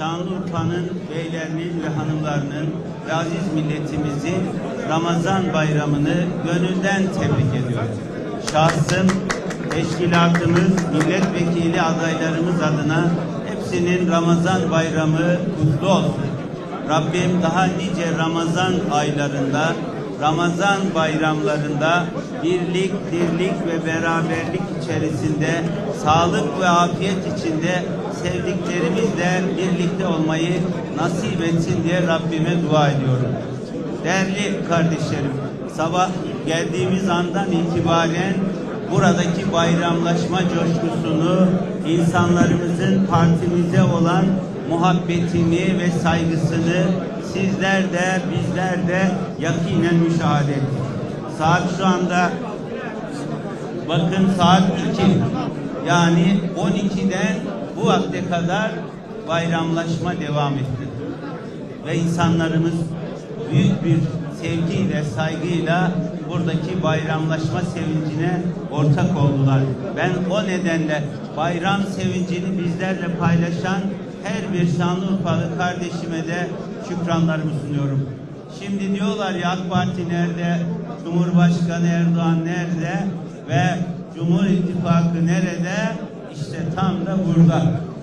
Şanlıurfa'nın beylerinin ve hanımlarının ve aziz milletimizin Ramazan bayramını gönülden tebrik ediyorum. Şahsım, teşkilatımız, milletvekili adaylarımız adına hepsinin Ramazan bayramı kutlu olsun. Rabbim daha nice Ramazan aylarında, Ramazan bayramlarında birlik, dirlik ve beraberlik içerisinde, sağlık ve afiyet içinde sevdiklerimizle birlikte olmayı nasip etsin diye Rabbime dua ediyorum. Değerli kardeşlerim, sabah geldiğimiz andan itibaren buradaki bayramlaşma coşkusunu, insanlarımızın partimize olan muhabbetini ve saygısını sizler de bizler de yakinen müşahede ettik. Saat şu anda bakın saat 2 yani 12'den bu vakte kadar bayramlaşma devam etti ve insanlarımız büyük bir sevgiyle, saygıyla buradaki bayramlaşma sevincine ortak oldular. Ben o nedenle bayram sevincini bizlerle paylaşan her bir Şanlıurfalı kardeşime de şükranlarımı sunuyorum. Şimdi diyorlar ya AK Parti nerede, Cumhurbaşkanı Erdoğan nerede ve Cumhur İttifakı nerede? İşte tam da burada.